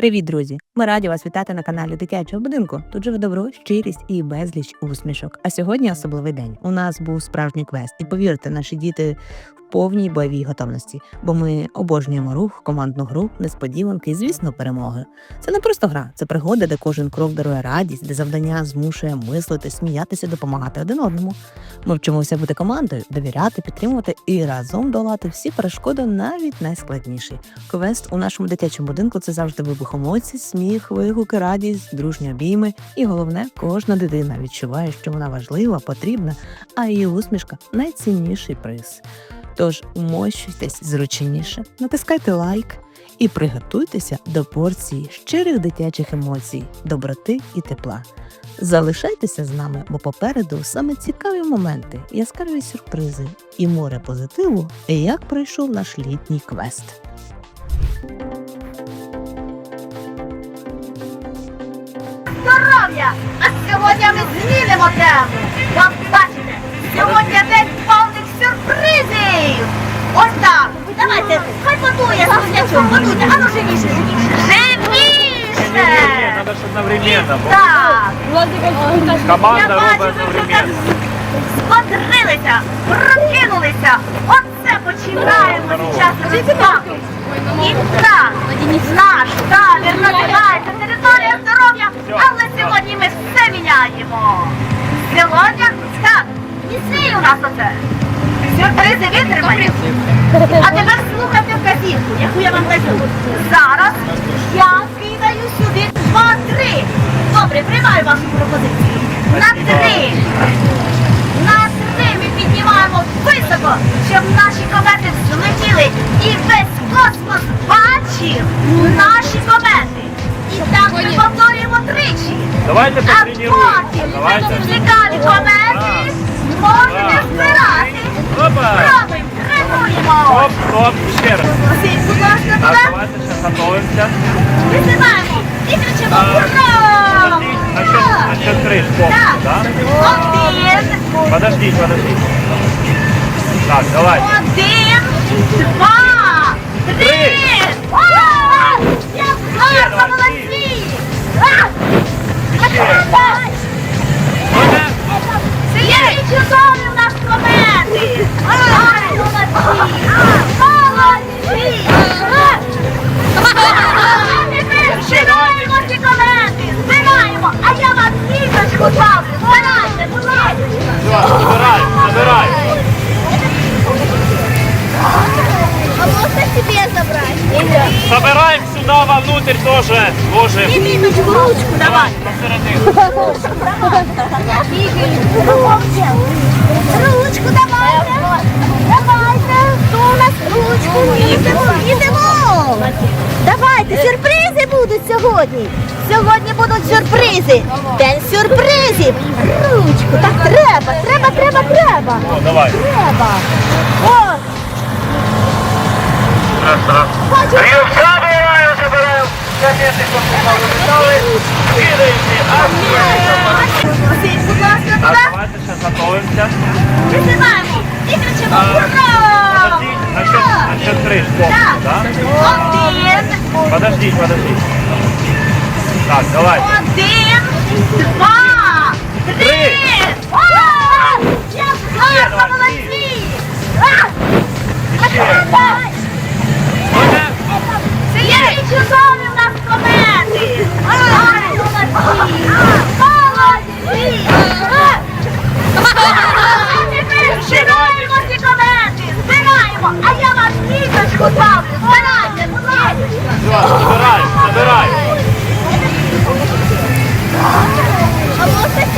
Привіт, друзі! Ми раді вас вітати на каналі дитячого будинку. Тут живе добро, щирість і безліч усмішок. А сьогодні особливий день. У нас був справжній квест, і повірте, наші діти повній бойовій готовності, бо ми обожнюємо рух, командну гру, несподіванки і, звісно, перемоги. Це не просто гра, це пригода, де кожен крок дарує радість, де завдання змушує мислити, сміятися, допомагати один одному. Ми вчимося бути командою, довіряти, підтримувати і разом долати всі перешкоди, навіть найскладніші. Квест у нашому дитячому будинку це завжди вибух емоцій, сміх, вигуки, радість, дружні обійми. І головне, кожна дитина відчуває, що вона важлива, потрібна, а її усмішка найцінніший приз. Тож мощуйтесь зручніше, натискайте лайк і приготуйтеся до порції щирих дитячих емоцій, доброти і тепла. Залишайтеся з нами, бо попереду саме цікаві моменти, яскраві сюрпризи і море позитиву, як пройшов наш літній квест. здоров'я! А сьогодні ми змінимо тему. Як бачите, сьогодні. Ось так. Давайте, хай подує сонячок, подуйте. А ну живіше, живіше. Живіше! Одновременно. Так. Команда Я бачу, робить ви вже одновременно. Смотрилися, прокинулися. Оце починаємо Здорово. зараз розваги. І так, наш табір називається територія здоров'я, але сьогодні ми все міняємо. Сьогодні так, місії у нас оце. Сюрпризи витримані. А тепер слухайте вказівку, яку я вам даю. Зараз я кидаю сюди два-три. Добре, приймаю вашу пропозицію. На три. На три ми піднімаємо високо, щоб наші комети злетіли і весь космос бачив наші комети. І так ми повторюємо тричі. Давайте А потім Давайте. комети можете збирати. Опа! Пробуємо, тренуємо. Стоп, стоп, ще раз. Сидь, будь ласка, Так, туди. давайте сейчас готовимся. Висипаємо і кричимо А, «Ура!» Подождите, на счет, на счет три, стоп, Так. да? Один, Подождите, подождите. Так, давай. один, два, три. Ура! Я Ще, класно, давай, молодці! А! Ще. Можна? Сидіть чудові В нас комети! Ай, молодці! Собираем сюда вовнутрь тоже. Ложим. І міточку, ручку давай! Ручку давайте! Давайте! Хто у нас ручку? Їдемо! Їдемо! Давайте, сюрпризи будуть сьогодні! Сьогодні будуть сюрпризи! День сюрпризів! Ручку! Так треба! Треба, треба, треба! О, давай. Треба! О! Хочу! Собираем, собираем. Кометы Кидаем. Сидь, будь ласка, Так, туди! давайте сейчас готовимся. Висипаємо! І кричимо А, «Ура!» Подождите, на счет, на счет три, стоп, Так. да? Один, Подождите, подождите. Так, давай. один, два, три. Ура! Я класно, давай, молодці! А! Ще. Давай! Можна? Сидіть чудові в нас комети!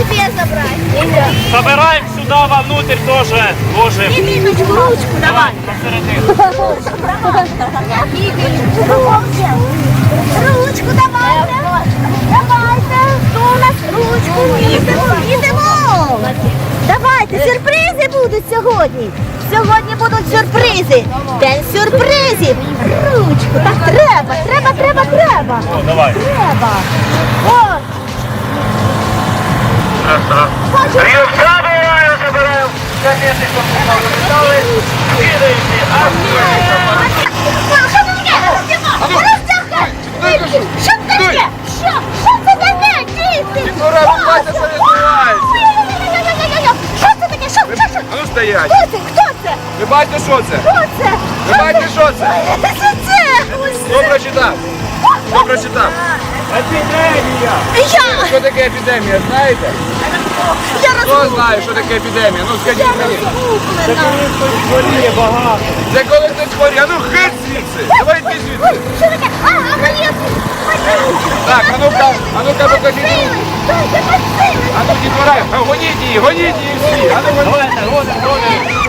Себе забрати? Собираем сюда вовнутрь тоже. Ложим. І міточку, ручку давай! Ручку давайте! Давайте! Хто у нас ручку? Їдемо! Їдемо! Давайте, сюрпризи будуть сьогодні! Сьогодні будуть сюрпризи! День сюрпризів! Ручку! Так треба! Треба, треба, треба! О, давай. Треба! О! Хочу! Собираем, собираем. Кометы Що ви таке? Роздягай! Роздягай! Що це таке? Що? Що це таке? Діти? Бачите, що відбувається! Ой-ой-ой-ой-ой-ой! Що це таке? Що? Що? Що? Ну стоять! Хто це? Хто це? Ви бачите, що це? Хто це? Ви бачите, що це? Що це? Ось Хто прочитав? Хто прочитав? Епідемія! Я! Що таке епідемія, знаєте? Я Хто знає, що таке епідемія? Ну скажіть мені. Це коли хтось хворіє багато. Це коли хтось хворіє. А ну хит звідси! Давай йди звідси! Що таке? А, а, моє! Так, а ну-ка, а ну-ка покажіть. А ну дітвора, а гоніть її, гоніть її всі! А ну гоніть! Гонте, гонте, гонте.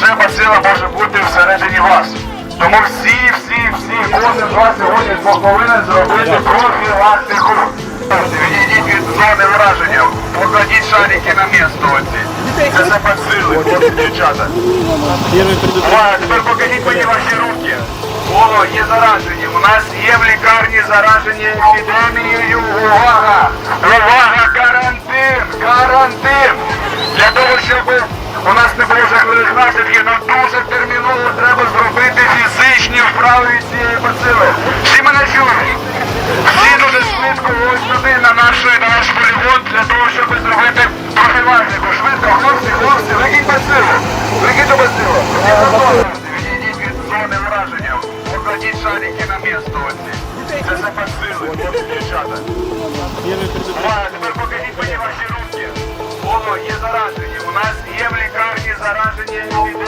Треба сила може бути всередині вас. Тому всі, всі, всі, кожен з вас сьогодні повинен зробити профілактику. Відійдіть від зони враження, покладіть шарики на місто оці. Це запасили, хлопці, дівчата. Увага, тепер покажіть мені ваші руки. О, є заражені. У нас є в лікарні заражені епідемією. Увага! Увага! Карантин! Дівчата. Увага, тепер покажіть мені руки. О, є заражені. У нас є в лікарні заражені епідемією.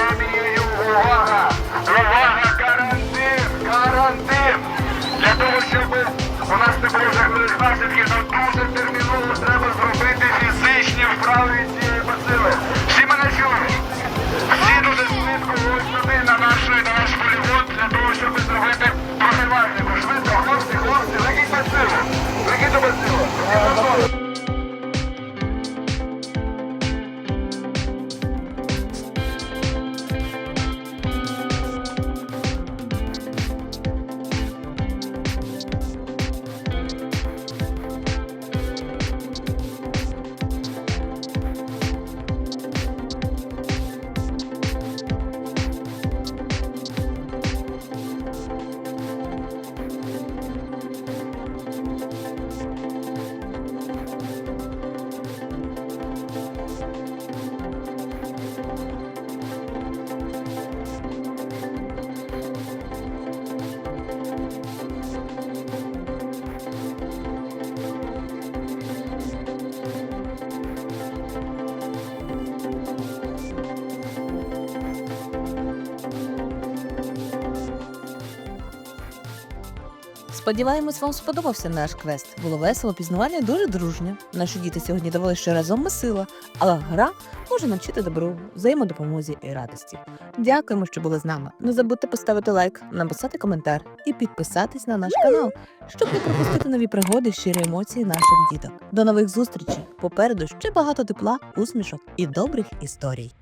Сподіваємось, вам сподобався наш квест. Було весело, пізнавання дуже дружньо. Наші діти сьогодні довели, що разом ми сила, але гра може навчити добру, взаємодопомозі і радості. Дякуємо, що були з нами. Не забудьте поставити лайк, написати коментар і підписатись на наш канал, щоб не пропустити нові пригоди, щирі емоції наших діток. До нових зустрічей! Попереду ще багато тепла, усмішок і добрих історій.